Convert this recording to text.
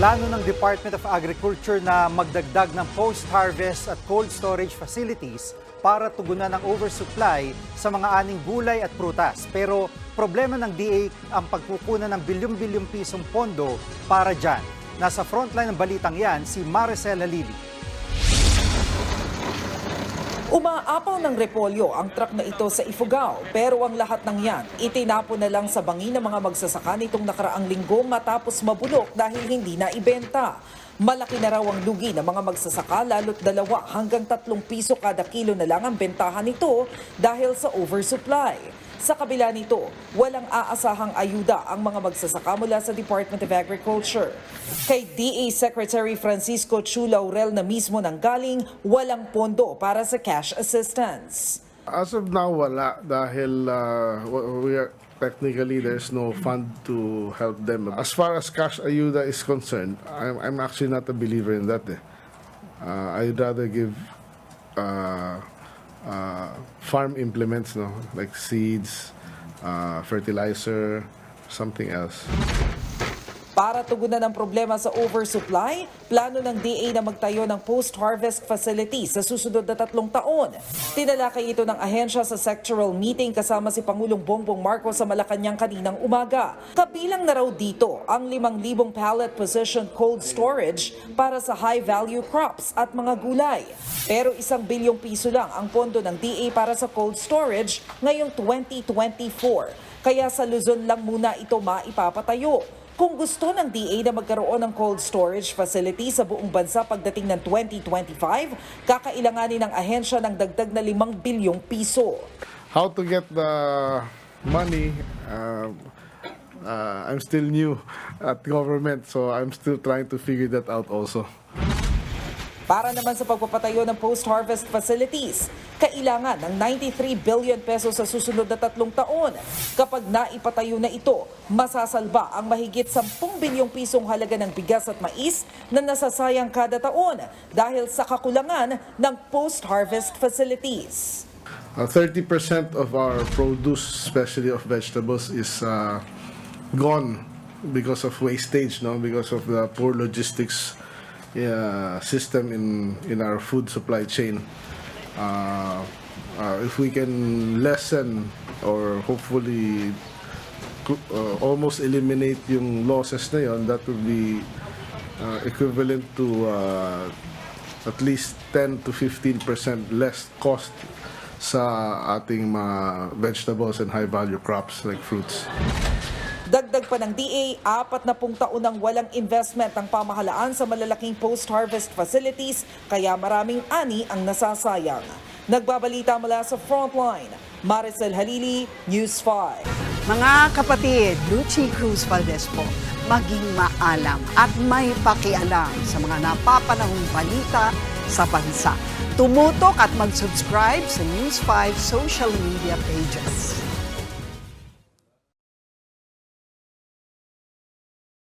Plano ng Department of Agriculture na magdagdag ng post-harvest at cold storage facilities para tugunan ang oversupply sa mga aning gulay at prutas. Pero problema ng DA ang pagkukunan ng bilyong-bilyong pisong pondo para dyan. Nasa frontline ng balitang yan si Maricel Halili. Umaapaw ng repolyo ang truck na ito sa Ifugao pero ang lahat ng yan itinapo na lang sa bangi ng mga magsasaka nitong nakaraang linggo matapos mabulok dahil hindi na ibenta. Malaki na raw ang lugi ng mga magsasaka lalo't dalawa hanggang tatlong piso kada kilo na lang ang bentahan nito dahil sa oversupply. Sa kabila nito, walang aasahang ayuda ang mga magsasaka mula sa Department of Agriculture. Kay DA Secretary Francisco Chu Laurel na mismo nang galing, walang pondo para sa cash assistance. As of now, wala dahil uh, we are technically there's no fund to help them. As far as cash ayuda is concerned, I'm, I'm actually not a believer in that. Eh. Uh, I'd rather give uh, uh, farm implements, no, like seeds, uh, fertilizer, something else. Para tugunan ang problema sa oversupply, plano ng DA na magtayo ng post-harvest facility sa susunod na tatlong taon. Tinalakay ito ng ahensya sa sectoral meeting kasama si Pangulong Bongbong Marcos sa Malacanang kaninang umaga. Kabilang na raw dito ang 5,000 pallet position cold storage para sa high-value crops at mga gulay. Pero isang bilyong piso lang ang pondo ng DA para sa cold storage ngayong 2024. Kaya sa Luzon lang muna ito maipapatayo. Kung gusto ng DA na magkaroon ng cold storage facility sa buong bansa pagdating ng 2025, kakailanganin ng ahensya ng dagdag na 5 bilyong piso. How to get the money? Uh, uh, I'm still new at government, so I'm still trying to figure that out also. Para naman sa pagpapatayo ng post-harvest facilities, kailangan ng 93 billion pesos sa susunod na tatlong taon. Kapag naipatayo na ito, masasalba ang mahigit 10 bilyong pisong halaga ng bigas at mais na nasasayang kada taon dahil sa kakulangan ng post-harvest facilities. Uh, 30% of our produce, especially of vegetables, is uh, gone because of wastage, no? because of the poor logistics uh, system in, in our food supply chain. Uh, uh, if we can lessen or hopefully uh, almost eliminate yung losses na yon, that would be uh, equivalent to uh, at least 10 to 15% less cost sa ating mga vegetables and high value crops like fruits. Dagdag pa ng DA, apat na pung taon ng walang investment ang pamahalaan sa malalaking post-harvest facilities, kaya maraming ani ang nasasayang. Nagbabalita mula sa Frontline, Maricel Halili, News 5. Mga kapatid, Lucy Cruz Valdez po, maging maalam at may pakialam sa mga napapanahong balita sa bansa. Tumutok at mag-subscribe sa News 5 social media pages.